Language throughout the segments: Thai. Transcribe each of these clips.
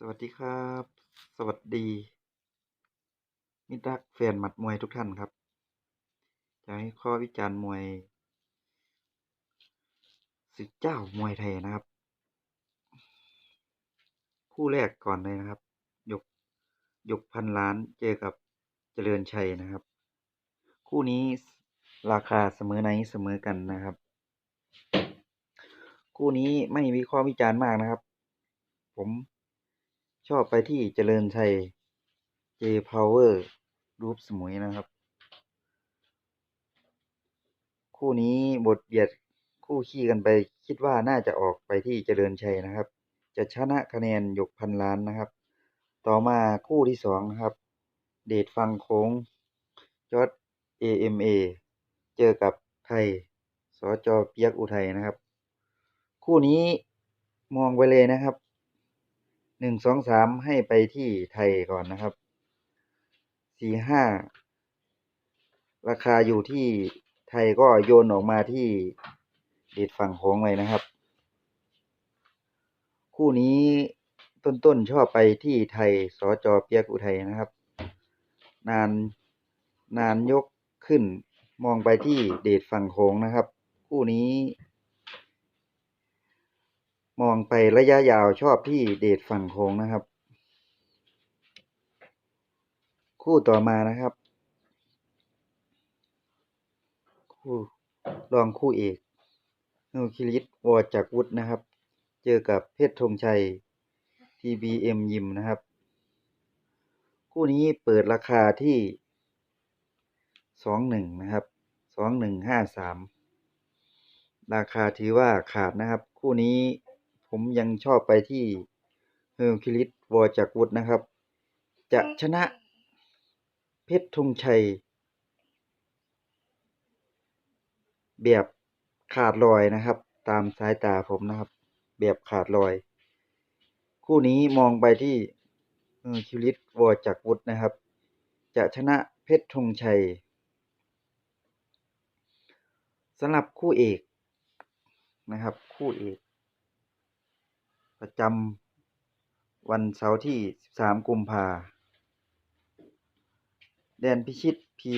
สวัสดีครับ สวัสดีมิตรักแฟนหมัดมวยทุกท่านครับ จะให้ข้อวิจารณ์มวยศึกเจ้ามวยไทยนะครับ คู่แรกก่อนเลยนะครับ ยกยกพันล้านเจอกับเจริญชัยนะครับ คู่นี้ราคาเสมอไหนเสมอกันนะครับ คู่นี้ไม่วิเคราะห์วิจารณ์มากนะครับ ผม ชอบไปที่เจริญชัย J Power รูปสมุยนะครับ คู่นี้บทเบียดคู่ขี้กันไปคิดว่าน่าจะออกไปที่เจริญชัยนะครับ จะชนะคะแนนยกพันล้านนะครับ ต่อมาคู่ที่สองนะครับ เดชฟังโค้งจอด AMA เจอกับไทยสจเปียกอุทัยนะครับ คู่นี้มองไปเลยนะครับ หนึ่งสองสามให้ไปที่ไทยก่อนนะครับสี่ห้าราคาอยู่ที่ไทยก็โยนออกมาที่เดชฝั่งโขงเลยนะครับ คู่นี้ต้นๆชอบไปที่ไทยสจเปียกอุทัยนะครับ นานนานยกขึ้นมองไปที่เดชฝั่งโขงนะครับ คู่นี้ มองไประยะยาวชอบที่เดชฝั่งโขงนะครับ คู่ต่อมานะครับ คู่รองคู่เอกนูคิริตวอจากวุฒนะครับ เจอกับเพชรธงชัย TBM ยิมนะครับ คู่นี้เปิดราคาที่สองหนึ่งนะครับสองหนึ่งห้าสามราคาถือว่าขาดนะครับ คู่นี้ ผมยังชอบไปที่เฮอร์คิลิสวอจากวุฒนะครับ จะชนะเพชรธงชัย แบบขาดลอยนะครับ ตามสายตาผมนะครับ แบบขาดลอย คู่นี้มองไปที่เฮอร์คิลิสวอจากวุฒนะครับ จะชนะเพชรธงชัยสำหรับคู่เอกนะครับ คู่เอก ประจำวันเสาร์ที่ 13 กุมภาแดนพิชิตพี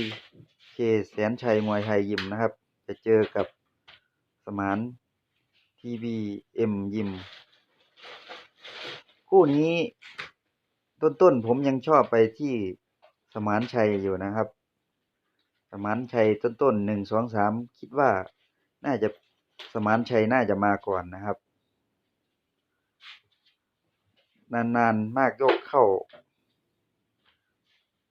เคแสนชัยมวยไทยยิมนะครับ จะเจอกับสมานทีบีเอ็มยิม คู่นี้ต้นๆผมยังชอบไปที่สมานชัยอยู่นะครับ สมานชัยต้นๆหนึ่งสองสามคิดว่าน่าจะสมานชัยน่าจะมาก่อนนะครับ นานๆ มากยกเข้า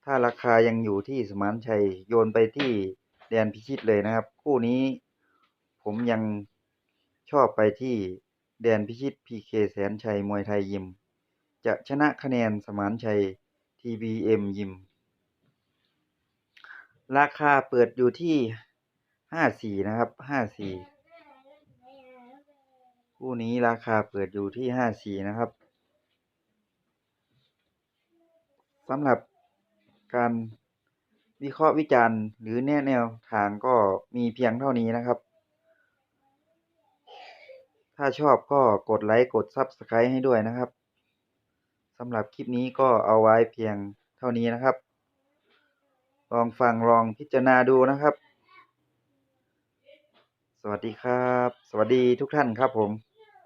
ถ้าราคายังอยู่ที่สมานชัยโยนไปที่แดนพิชิตเลยนะครับ คู่นี้ผมยังชอบไปที่แดนพิชิตพีเคแสนชัยมวยไทยยิม จะชนะคะแนนสมานชัย TBM ยิม ราคาเปิดอยู่ที่ห้าสี่นะครับห้าสี่คู่นี้ราคาเปิดอยู่ที่ห้าสี่นะครับ สำหรับการวิเคราะห์วิจารณ์หรือแนวแนวทางก็มีเพียงเท่านี้นะครับ ถ้าชอบก็กดไลค์กด Subscribe ให้ด้วยนะครับสำหรับคลิปนี้ก็เอาไว้เพียงเท่านี้นะครับ ลองฟังลองพิจารณาดูนะครับ สวัสดีครับ สวัสดีทุกท่านครับผม